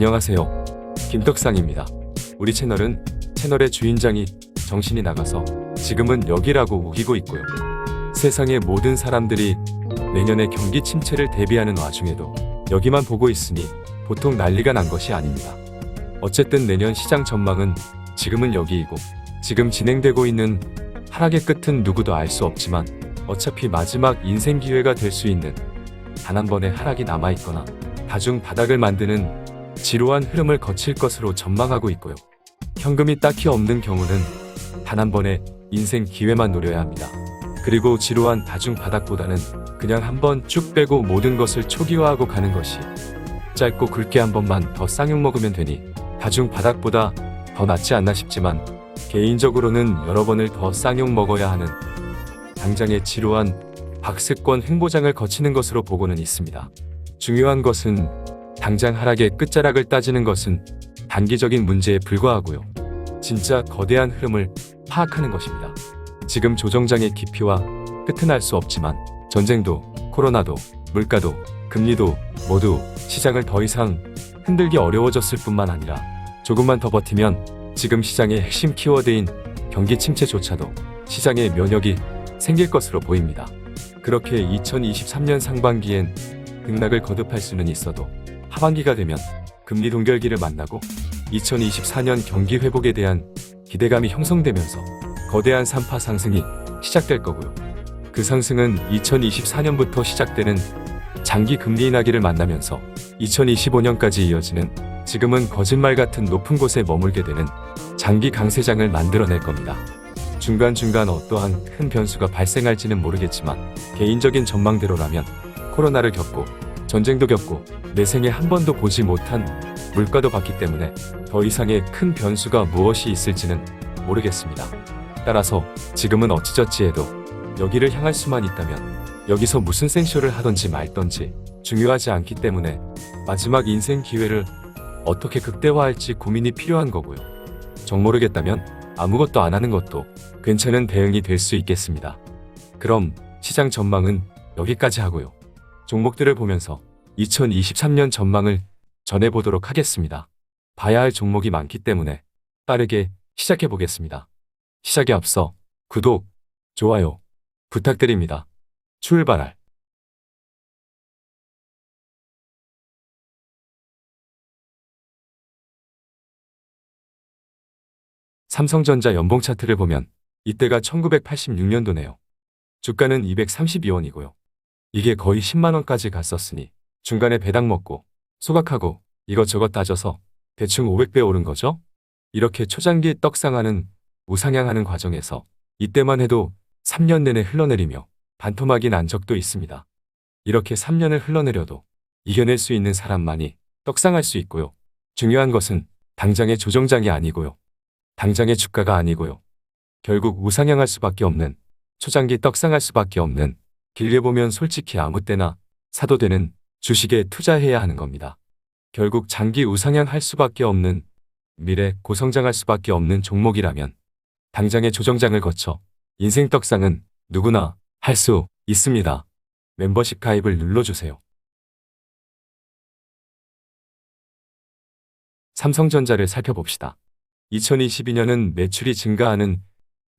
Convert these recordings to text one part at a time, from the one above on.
안녕하세요. 김떡상입니다. 우리 채널은 채널의 주인장이 정신이 나가서 지금은 여기라고 우기고 있고요. 세상의 모든 사람들이 내년에 경기 침체를 대비하는 와중에도 여기만 보고 있으니 보통 난리가 난 것이 아닙니다. 어쨌든 내년 시장 전망은 지금은 여기이고 지금 진행되고 있는 하락의 끝은 누구도 알 수 없지만 어차피 마지막 인생 기회가 될 수 있는 단 한 번의 하락이 남아있거나 다중 바닥을 만드는 지루한 흐름을 거칠 것으로 전망하고 있고요. 현금이 딱히 없는 경우는 단 한 번의 인생 기회만 노려야 합니다. 그리고 지루한 다중 바닥보다는 그냥 한번 쭉 빼고 모든 것을 초기화하고 가는 것이 짧고 굵게 한 번만 더 쌍욕 먹으면 되니 다중 바닥보다 더 낫지 않나 싶지만 개인적으로는 여러 번을 더 쌍욕 먹어야 하는 당장의 지루한 박스권 행보장을 거치는 것으로 보고는 있습니다. 중요한 것은 당장 하락의 끝자락을 따지는 것은 단기적인 문제에 불과하고요. 진짜 거대한 흐름을 파악하는 것입니다. 지금 조정장의 깊이와 끝은 알 수 없지만 전쟁도 코로나도 물가도 금리도 모두 시장을 더 이상 흔들기 어려워졌을 뿐만 아니라 조금만 더 버티면 지금 시장의 핵심 키워드인 경기 침체조차도 시장의 면역이 생길 것으로 보입니다. 그렇게 2023년 상반기엔 등락을 거듭할 수는 있어도 하반기가 되면 금리 동결기를 만나고 2024년 경기 회복에 대한 기대감이 형성되면서 거대한 3파 상승이 시작될 거고요. 그 상승은 2024년부터 시작되는 장기 금리 인하기를 만나면서 2025년까지 이어지는 지금은 거짓말 같은 높은 곳에 머물게 되는 장기 강세장을 만들어낼 겁니다. 중간중간 어떠한 큰 변수가 발생할지는 모르겠지만 개인적인 전망대로라면 코로나를 겪고 전쟁도 겪고 내 생에 한 번도 보지 못한 물가도 봤기 때문에 더 이상의 큰 변수가 무엇이 있을지는 모르겠습니다. 따라서 지금은 어찌저찌 해도 여기를 향할 수만 있다면 여기서 무슨 생쇼를 하던지 말던지 중요하지 않기 때문에 마지막 인생 기회를 어떻게 극대화할지 고민이 필요한 거고요. 정 모르겠다면 아무것도 안 하는 것도 괜찮은 대응이 될 수 있겠습니다. 그럼 시장 전망은 여기까지 하고요. 종목들을 보면서 2023년 전망을 전해보도록 하겠습니다. 봐야 할 종목이 많기 때문에 빠르게 시작해 보겠습니다. 시작에 앞서 구독, 좋아요 부탁드립니다. 출발할 삼성전자 연봉 차트를 보면 이때가 1986년도네요. 주가는 232원이고요. 이게 거의 10만 원까지 갔었으니 중간에 배당 먹고 소각하고 이것저것 따져서 대충 500배 오른 거죠? 이렇게 초장기 떡상하는 우상향하는 과정에서 이때만 해도 3년 내내 흘러내리며 반토막이 난 적도 있습니다. 이렇게 3년을 흘러내려도 이겨낼 수 있는 사람만이 떡상할 수 있고요. 중요한 것은 당장의 조정장이 아니고요. 당장의 주가가 아니고요. 결국 우상향할 수밖에 없는 초장기 떡상할 수밖에 없는 길게 보면 솔직히 아무 때나 사도 되는 주식에 투자해야 하는 겁니다. 결국 장기 우상향할 수밖에 없는 미래 고성장할 수밖에 없는 종목이라면 당장의 조정장을 거쳐 인생 떡상은 누구나 할 수 있습니다. 멤버십 가입을 눌러주세요. 삼성전자를 살펴봅시다. 2022년은 매출이 증가하는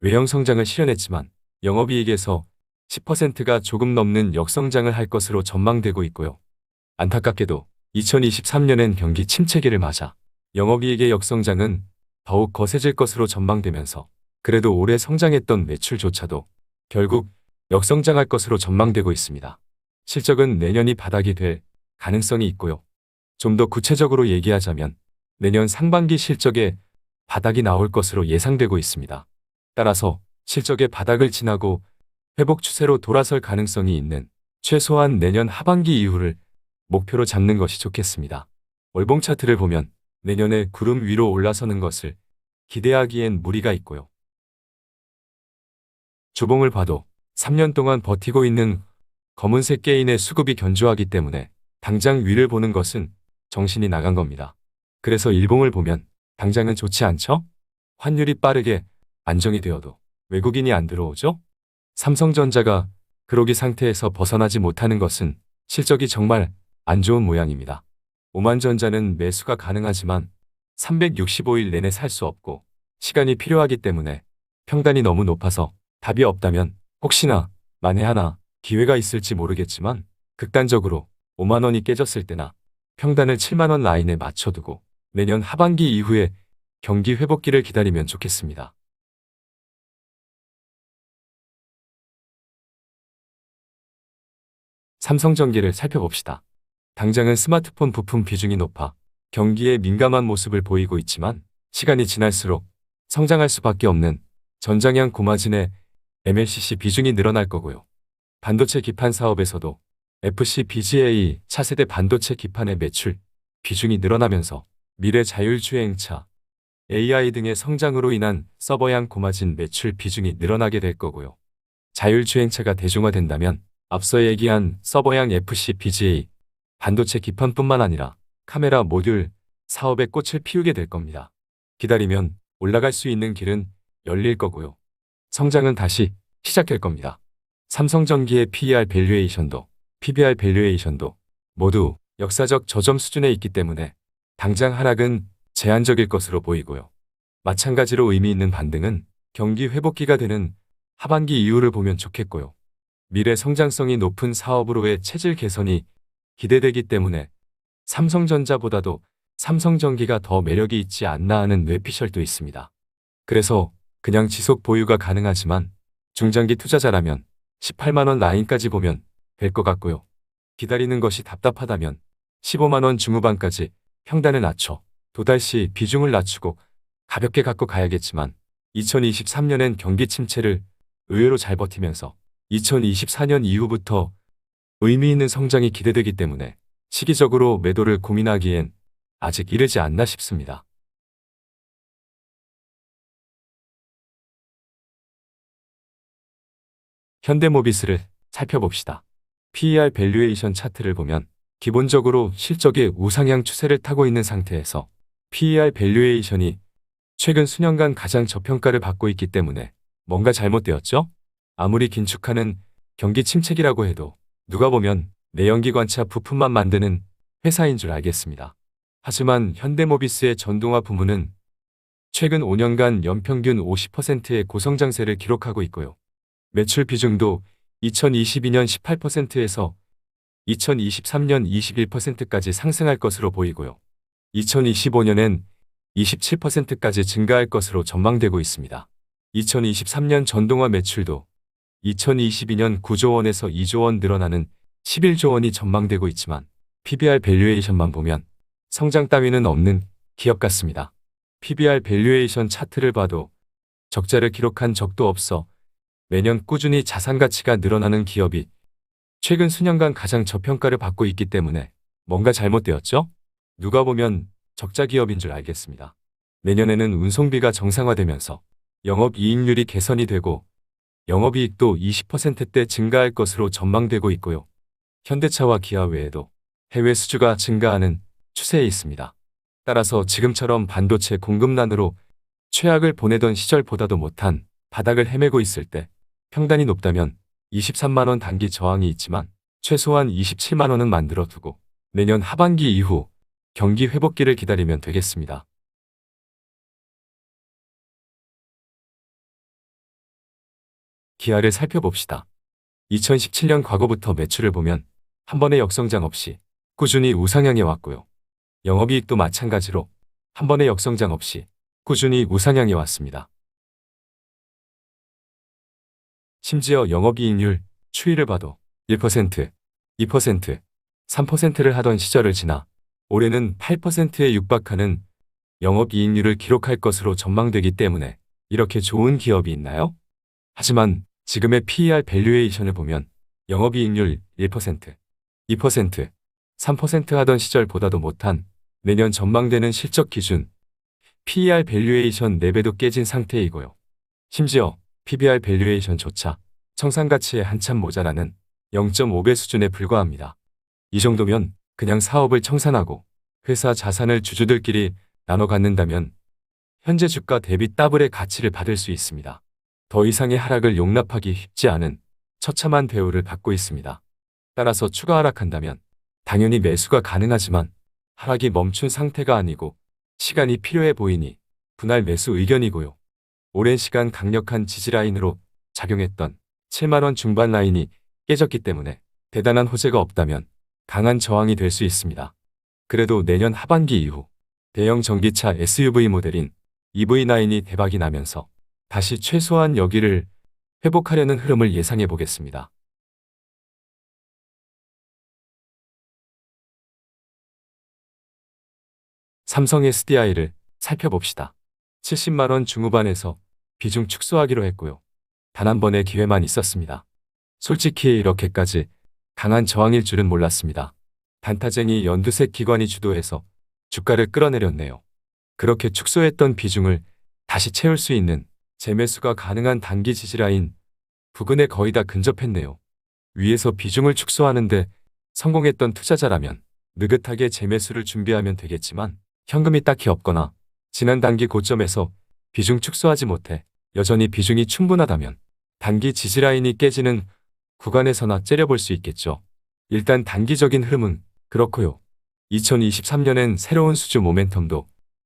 외형 성장을 실현했지만 영업이익에서 10%가 조금 넘는 역성장을 할 것으로 전망되고 있고요. 안타깝게도 2023년엔 경기 침체기를 맞아 영업이익의 역성장은 더욱 거세질 것으로 전망되면서 그래도 올해 성장했던 매출조차도 결국 역성장할 것으로 전망되고 있습니다. 실적은 내년이 바닥이 될 가능성이 있고요. 좀 더 구체적으로 얘기하자면 내년 상반기 실적에 바닥이 나올 것으로 예상되고 있습니다. 따라서 실적의 바닥을 지나고 회복 추세로 돌아설 가능성이 있는 최소한 내년 하반기 이후를 목표로 잡는 것이 좋겠습니다. 월봉 차트를 보면 내년에 구름 위로 올라서는 것을 기대하기엔 무리가 있고요. 주봉을 봐도 3년 동안 버티고 있는 검은색 개인의 수급이 견조하기 때문에 당장 위를 보는 것은 정신이 나간 겁니다. 그래서 일봉을 보면 당장은 좋지 않죠? 환율이 빠르게 안정이 되어도 외국인이 안 들어오죠? 삼성전자가 그러기 상태에서 벗어나지 못하는 것은 실적이 정말 안 좋은 모양입니다. 오만전자는 매수가 가능하지만 365일 내내 살 수 없고 시간이 필요하기 때문에 평단이 너무 높아서 답이 없다면 혹시나 만에 하나 기회가 있을지 모르겠지만 극단적으로 5만 원이 깨졌을 때나 평단을 7만 원 라인에 맞춰두고 내년 하반기 이후에 경기 회복기를 기다리면 좋겠습니다. 삼성전기를 살펴봅시다. 당장은 스마트폰 부품 비중이 높아 경기에 민감한 모습을 보이고 있지만 시간이 지날수록 성장할 수밖에 없는 전장형 고마진의 MLCC 비중이 늘어날 거고요. 반도체 기판 사업에서도 FC BGA 차세대 반도체 기판의 매출 비중이 늘어나면서 미래 자율주행차, AI 등의 성장으로 인한 서버형 고마진 매출 비중이 늘어나게 될 거고요. 자율주행차가 대중화된다면 앞서 얘기한 서버형 FC BGA 반도체 기판뿐만 아니라 카메라 모듈 사업에 꽃을 피우게 될 겁니다. 기다리면 올라갈 수 있는 길은 열릴 거고요. 성장은 다시 시작될 겁니다. 삼성전기의 PER 밸류에이션도 PBR 밸류에이션도 모두 역사적 저점 수준에 있기 때문에 당장 하락은 제한적일 것으로 보이고요. 마찬가지로 의미 있는 반등은 경기 회복기가 되는 하반기 이후를 보면 좋겠고요. 미래 성장성이 높은 사업으로의 체질 개선이 기대되기 때문에 삼성전자보다도 삼성전기가 더 매력이 있지 않나 하는 뇌피셜도 있습니다. 그래서 그냥 지속 보유가 가능하지만 중장기 투자자라면 18만원 라인까지 보면 될 것 같고요. 기다리는 것이 답답하다면 15만원 중후반까지 평단을 낮춰 도달시 비중을 낮추고 가볍게 갖고 가야겠지만 2023년엔 경기 침체를 의외로 잘 버티면서 2024년 이후부터 의미 있는 성장이 기대되기 때문에 시기적으로 매도를 고민하기엔 아직 이르지 않나 싶습니다. 현대모비스를 살펴봅시다. PER 밸류에이션 차트를 보면 기본적으로 실적의 우상향 추세를 타고 있는 상태에서 PER 밸류에이션이 최근 수년간 가장 저평가를 받고 있기 때문에 뭔가 잘못되었죠? 아무리 긴축하는 경기 침체기라고 해도 누가 보면 내연기관차 부품만 만드는 회사인 줄 알겠습니다. 하지만 현대모비스의 전동화 부문은 최근 5년간 연평균 50%의 고성장세를 기록하고 있고요. 매출 비중도 2022년 18%에서 2023년 21%까지 상승할 것으로 보이고요. 2025년엔 27%까지 증가할 것으로 전망되고 있습니다. 2023년 전동화 매출도 2022년 9조 원에서 2조 원 늘어나는 11조 원이 전망되고 있지만 PBR 밸류에이션만 보면 성장 따위는 없는 기업 같습니다. PBR 밸류에이션 차트를 봐도 적자를 기록한 적도 없어 매년 꾸준히 자산 가치가 늘어나는 기업이 최근 수년간 가장 저평가를 받고 있기 때문에 뭔가 잘못되었죠? 누가 보면 적자 기업인 줄 알겠습니다. 내년에는 운송비가 정상화되면서 영업이익률이 개선이 되고 영업이익도 20%대 증가할 것으로 전망되고 있고요. 현대차와 기아 외에도 해외 수주가 증가하는 추세에 있습니다. 따라서 지금처럼 반도체 공급난으로 최악을 보내던 시절보다도 못한 바닥을 헤매고 있을 때 평단이 높다면 23만원 단기 저항이 있지만 최소한 27만원은 만들어 두고 내년 하반기 이후 경기 회복기를 기다리면 되겠습니다. 기아를 살펴봅시다. 2017년 과거부터 매출을 보면 한 번의 역성장 없이 꾸준히 우상향해 왔고요. 영업이익도 마찬가지로 한 번의 역성장 없이 꾸준히 우상향해 왔습니다. 심지어 영업이익률 추이를 봐도 1%, 2%, 3%를 하던 시절을 지나 올해는 8%에 육박하는 영업이익률을 기록할 것으로 전망되기 때문에 이렇게 좋은 기업이 있나요? 하지만 지금의 PER 밸류에이션을 보면 영업이익률 1%, 2%, 3% 하던 시절보다도 못한 내년 전망되는 실적 기준 PER 밸류에이션 4배도 깨진 상태이고요. 심지어 PBR 밸류에이션조차 청산가치에 한참 모자라는 0.5배 수준에 불과합니다. 이 정도면 그냥 사업을 청산하고 회사 자산을 주주들끼리 나눠 갖는다면 현재 주가 대비 더블의 가치를 받을 수 있습니다. 더 이상의 하락을 용납하기 쉽지 않은 처참한 대우를 받고 있습니다. 따라서 추가 하락한다면 당연히 매수가 가능하지만 하락이 멈춘 상태가 아니고 시간이 필요해 보이니 분할 매수 의견이고요. 오랜 시간 강력한 지지라인으로 작용했던 7만원 중반 라인이 깨졌기 때문에 대단한 호재가 없다면 강한 저항이 될 수 있습니다. 그래도 내년 하반기 이후 대형 전기차 SUV 모델인 EV9이 대박이 나면서 다시 최소한 여기를 회복하려는 흐름을 예상해 보겠습니다. 삼성 SDI를 살펴봅시다. 70만원 중후반에서 비중 축소하기로 했고요. 단 한 번의 기회만 있었습니다. 솔직히 이렇게까지 강한 저항일 줄은 몰랐습니다. 단타쟁이 연두색 기관이 주도해서 주가를 끌어내렸네요. 그렇게 축소했던 비중을 다시 채울 수 있는 재매수가 가능한 단기 지지라인 부근에 거의 다 근접했네요. 위에서 비중을 축소하는데 성공했던 투자자라면 느긋하게 재매수를 준비하면 되겠지만 현금이 딱히 없거나 지난 단기 고점에서 비중 축소하지 못해 여전히 비중이 충분하다면 단기 지지라인이 깨지는 구간에서나 째려볼 수 있겠죠. 일단 단기적인 흐름은 그렇고요. 2023년엔 새로운 수주 모멘텀도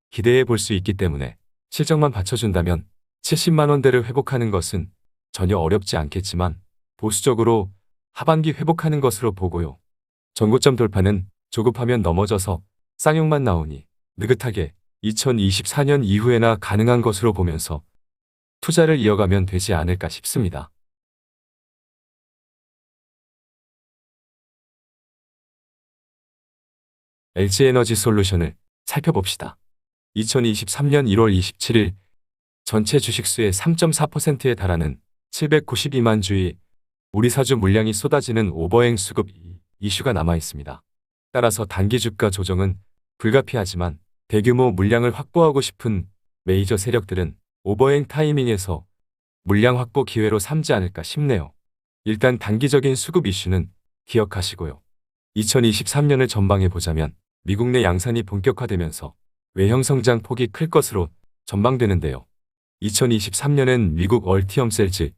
기대해 볼 수 있기 때문에 실적만 받쳐준다면 70만 원대를 회복하는 것은 전혀 어렵지 않겠지만 보수적으로 하반기 회복하는 것으로 보고요. 전고점 돌파는 조급하면 넘어져서 쌍용만 나오니 느긋하게 2024년 이후에나 가능한 것으로 보면서 투자를 이어가면 되지 않을까 싶습니다. LG에너지 솔루션을 살펴봅시다. 2023년 1월 27일 전체 주식수의 3.4%에 달하는 792만 주의 우리 사주 물량이 쏟아지는 오버행 수급 이슈가 남아 있습니다. 따라서 단기 주가 조정은 불가피하지만 대규모 물량을 확보하고 싶은 메이저 세력들은 오버행 타이밍에서 물량 확보 기회로 삼지 않을까 싶네요. 일단 단기적인 수급 이슈는 기억하시고요. 2023년을 전방해 보자면 미국 내 양산이 본격화되면서 외형 성장 폭이 클 것으로 전망되는데요. 2023년엔 미국 얼티엄 셀즈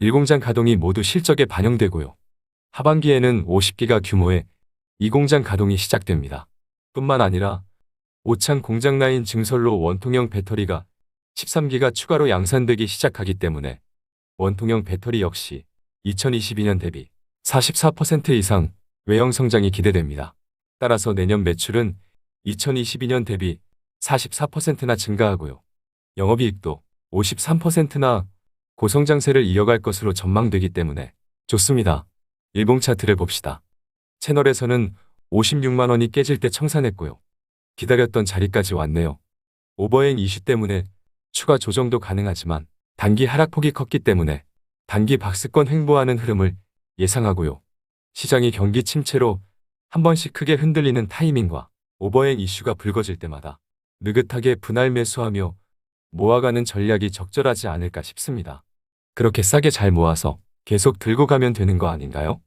1공장 가동이 모두 실적에 반영되고요. 하반기에는 50기가 규모의 2공장 가동이 시작됩니다. 뿐만 아니라 오창 공장 라인 증설로 원통형 배터리가 13기가 추가로 양산되기 시작하기 때문에 원통형 배터리 역시 2022년 대비 44% 이상 외형 성장이 기대됩니다. 따라서 내년 매출은 2022년 대비 44%나 증가하고요. 영업이익도 53%나 고성장세를 이어갈 것으로 전망되기 때문에 좋습니다. 일봉 차트를 봅시다. 채널에서는 56만 원이 깨질 때 청산했고요. 기다렸던 자리까지 왔네요. 오버행 이슈 때문에 추가 조정도 가능하지만 단기 하락폭이 컸기 때문에 단기 박스권 횡보하는 흐름을 예상하고요. 시장이 경기 침체로 한 번씩 크게 흔들리는 타이밍과 오버행 이슈가 불거질 때마다 느긋하게 분할 매수하며 모아가는 전략이 적절하지 않을까 싶습니다. 그렇게 싸게 잘 모아서 계속 들고 가면 되는 거 아닌가요?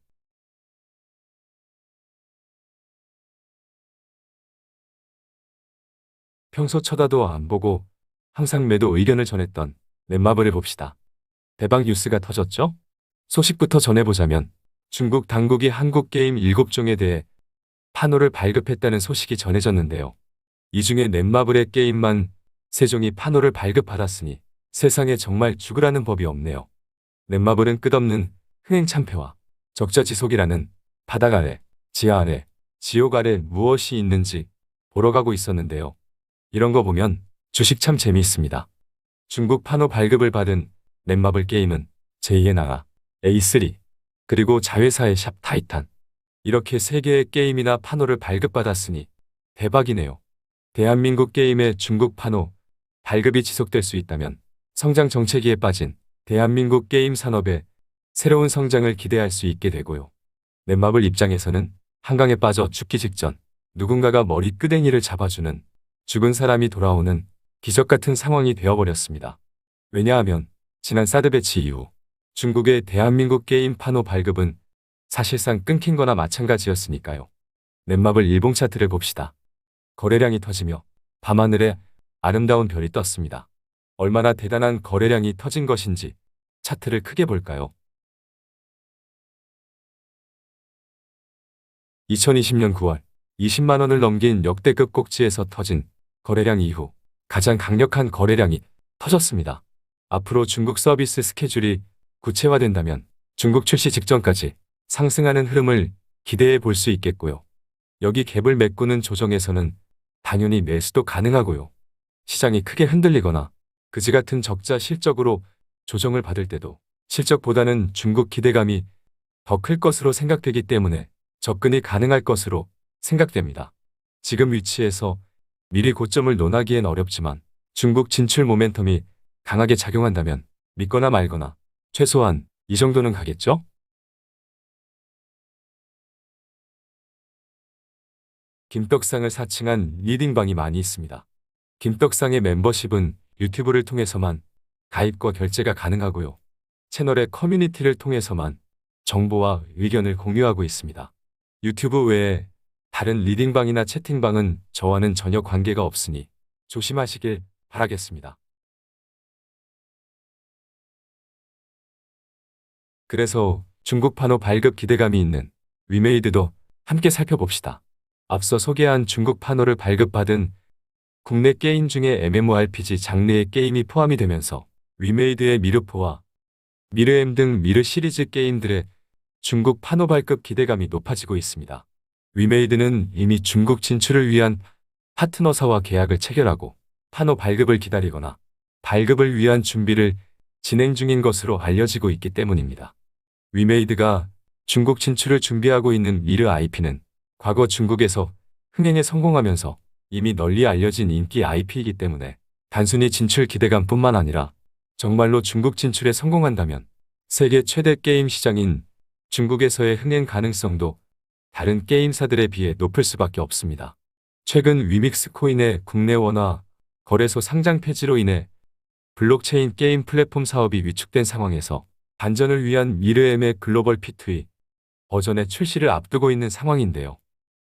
평소 쳐다도 안 보고 항상 매도 의견을 전했던 넷마블을 봅시다. 대박 뉴스가 터졌죠? 소식부터 전해보자면 중국 당국이 한국 게임 7종에 대해 판호를 발급했다는 소식이 전해졌는데요. 이 중에 넷마블의 게임만 3종이 판호를 발급받았으니 세상에 정말 죽으라는 법이 없네요. 넷마블은 끝없는 흥행참패와 적자지속이라는 바닥 아래, 지하 아래, 지옥 아래 무엇이 있는지 보러 가고 있었는데요. 이런 거 보면 주식 참 재미있습니다. 중국 판호 발급을 받은 넷마블 게임은 제2의 나라, A3, 그리고 자회사의 샵 타이탄. 이렇게 세 개의 게임이나 판호를 발급받았으니 대박이네요. 대한민국 게임의 중국 판호 발급이 지속될 수 있다면 성장 정체기에 빠진 대한민국 게임 산업의 새로운 성장을 기대할 수 있게 되고요. 넷마블 입장에서는 한강에 빠져 죽기 직전 누군가가 머리 끄댕이를 잡아주는 죽은 사람이 돌아오는 기적 같은 상황이 되어버렸습니다. 왜냐하면 지난 사드 배치 이후 중국의 대한민국 게임 판호 발급은 사실상 끊긴 거나 마찬가지였으니까요. 넷마블 일봉 차트를 봅시다. 거래량이 터지며 밤하늘에 아름다운 별이 떴습니다. 얼마나 대단한 거래량이 터진 것인지 차트를 크게 볼까요? 2020년 9월 20만 원을 넘긴 역대급 꼭지에서 터진 거래량 이후 가장 강력한 거래량이 터졌습니다. 앞으로 중국 서비스 스케줄이 구체화된다면 중국 출시 직전까지 상승하는 흐름을 기대해 볼 수 있겠고요. 여기 갭을 메꾸는 조정에서는 당연히 매수도 가능하고요. 시장이 크게 흔들리거나 그지 같은 적자 실적으로 조정을 받을 때도 실적보다는 중국 기대감이 더 클 것으로 생각되기 때문에 접근이 가능할 것으로 생각됩니다. 지금 위치에서 미리 고점을 논하기엔 어렵지만 중국 진출 모멘텀이 강하게 작용한다면 믿거나 말거나 최소한 이 정도는 가겠죠? 김떡상을 사칭한 리딩방이 많이 있습니다. 김떡상의 멤버십은 유튜브를 통해서만 가입과 결제가 가능하고요. 채널의 커뮤니티를 통해서만 정보와 의견을 공유하고 있습니다. 유튜브 외에 다른 리딩방이나 채팅방은 저와는 전혀 관계가 없으니 조심하시길 바라겠습니다. 그래서 중국 판호 발급 기대감이 있는 위메이드도 함께 살펴봅시다. 앞서 소개한 중국 판호를 발급받은 국내 게임 중에 MMORPG 장르의 게임이 포함이 되면서 위메이드의 미르포와 미르엠 등 미르 시리즈 게임들의 중국 판호 발급 기대감이 높아지고 있습니다. 위메이드는 이미 중국 진출을 위한 파트너사와 계약을 체결하고 판호 발급을 기다리거나 발급을 위한 준비를 진행 중인 것으로 알려지고 있기 때문입니다. 위메이드가 중국 진출을 준비하고 있는 미르 IP는 과거 중국에서 흥행에 성공하면서 이미 널리 알려진 인기 IP이기 때문에 단순히 진출 기대감뿐만 아니라 정말로 중국 진출에 성공한다면 세계 최대 게임 시장인 중국에서의 흥행 가능성도 다른 게임사들에 비해 높을 수밖에 없습니다. 최근 위믹스 코인의 국내 원화 거래소 상장 폐지로 인해 블록체인 게임 플랫폼 사업이 위축된 상황에서 반전을 위한 미르엠의 글로벌 P2E 버전의 출시를 앞두고 있는 상황인데요.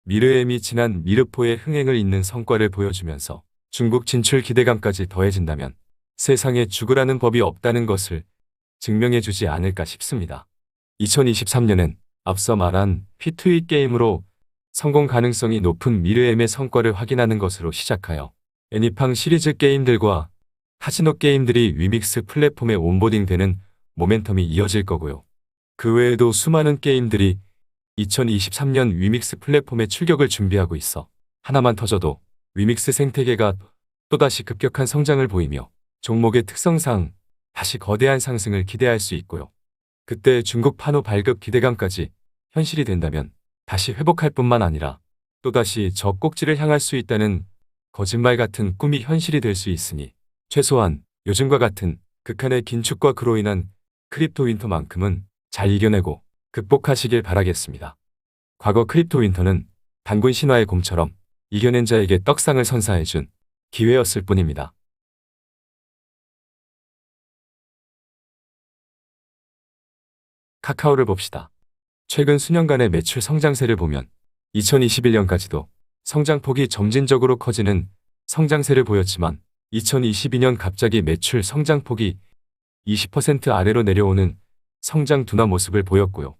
미르엠이 지난 미르포의 흥행을 잇는 성과를 보여주면서 중국 진출 기대감까지 더해진다면 세상에 죽으라는 법이 없다는 것을 증명해주지 않을까 싶습니다. 2023년엔 앞서 말한 P2E 게임으로 성공 가능성이 높은 미르엠의 성과를 확인하는 것으로 시작하여 애니팡 시리즈 게임들과 카지노 게임들이 위믹스 플랫폼에 온보딩되는 모멘텀이 이어질 거고요. 그 외에도 수많은 게임들이 2023년 위믹스 플랫폼에 출격을 준비하고 있어 하나만 터져도 위믹스 생태계가 또다시 급격한 성장을 보이며 종목의 특성상 다시 거대한 상승을 기대할 수 있고요. 그때 중국 판호 발급 기대감까지 현실이 된다면 다시 회복할 뿐만 아니라 또다시 저 꼭지를 향할 수 있다는 거짓말 같은 꿈이 현실이 될 수 있으니 최소한 요즘과 같은 극한의 긴축과 그로 인한 크립토 윈터만큼은 잘 이겨내고 극복하시길 바라겠습니다. 과거 크립토 윈터는 단군 신화의 곰처럼 이겨낸 자에게 떡상을 선사해준 기회였을 뿐입니다. 카카오를 봅시다. 최근 수년간의 매출 성장세를 보면 2021년까지도 성장폭이 점진적으로 커지는 성장세를 보였지만 2022년 갑자기 매출 성장폭이 20% 아래로 내려오는 성장 둔화 모습을 보였고요.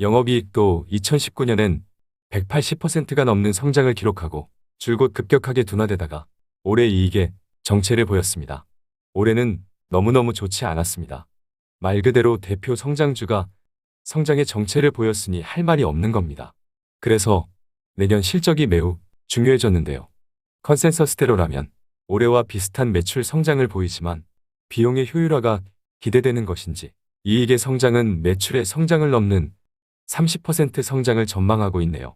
영업이익도 2019년엔 180%가 넘는 성장을 기록하고 줄곧 급격하게 둔화되다가 올해 이익에 정체를 보였습니다. 올해는 너무너무 좋지 않았습니다. 말 그대로 대표 성장주가 성장의 정체를 보였으니 할 말이 없는 겁니다. 그래서 내년 실적이 매우 중요해졌는데요. 컨센서스대로라면 올해와 비슷한 매출 성장을 보이지만 비용의 효율화가 기대되는 것인지 이익의 성장은 매출의 성장을 넘는 30% 성장을 전망하고 있네요.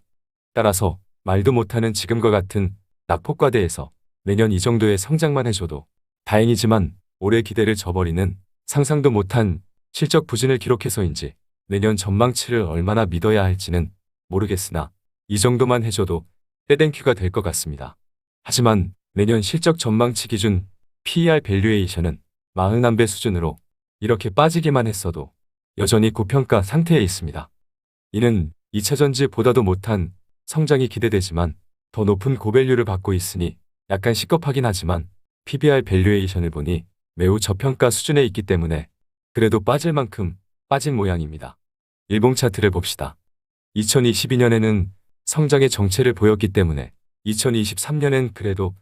따라서 말도 못하는 지금과 같은 낙폭과대에서 내년 이 정도의 성장만 해줘도 다행이지만 올해 기대를 저버리는 상상도 못한 실적 부진을 기록해서인지 내년 전망치를 얼마나 믿어야 할지는 모르겠으나 이 정도만 해줘도 떼땡큐가 될 것 같습니다. 하지만 내년 실적 전망치 기준 PER 밸류에이션은 41배 수준으로 이렇게 빠지기만 했어도 여전히 고평가 상태에 있습니다. 이는 2차전지보다도 못한 성장이 기대되지만 더 높은 고밸류를 받고 있으니 약간 시겁하긴 하지만 PBR 밸류에이션을 보니 매우 저평가 수준에 있기 때문에 그래도 빠질 만큼 빠진 모양입니다. 일봉 차트를 봅시다. 2022년에는 성장의 정체를 보였기 때문에 2023년엔 그래도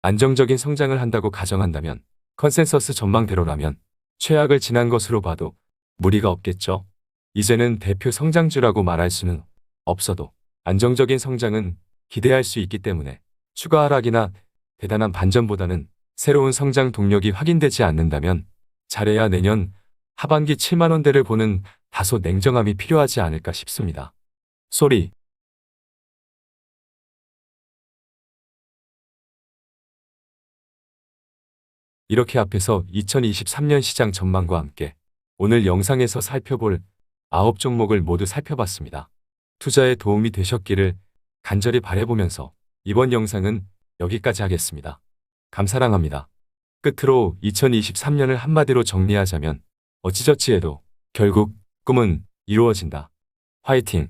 안정적인 성장을 한다고 가정한다면 컨센서스 전망대로라면 최악을 지난 것으로 봐도 무리가 없겠죠. 이제는 대표 성장주라고 말할 수는 없어도 안정적인 성장은 기대할 수 있기 때문에 추가 하락이나 대단한 반전보다는 새로운 성장 동력이 확인되지 않는다면 잘해야 내년 하반기 7만 원대를 보는 다소 냉정함이 필요하지 않을까 싶습니다. 소리 이렇게 앞에서 2023년 시장 전망과 함께 오늘 영상에서 살펴볼 9종목을 모두 살펴봤습니다. 투자에 도움이 되셨기를 간절히 바라보면서 이번 영상은 여기까지 하겠습니다. 감사랑합니다. 끝으로 2023년을 한마디로 정리하자면 어찌저찌해도 결국 꿈은 이루어진다. 화이팅!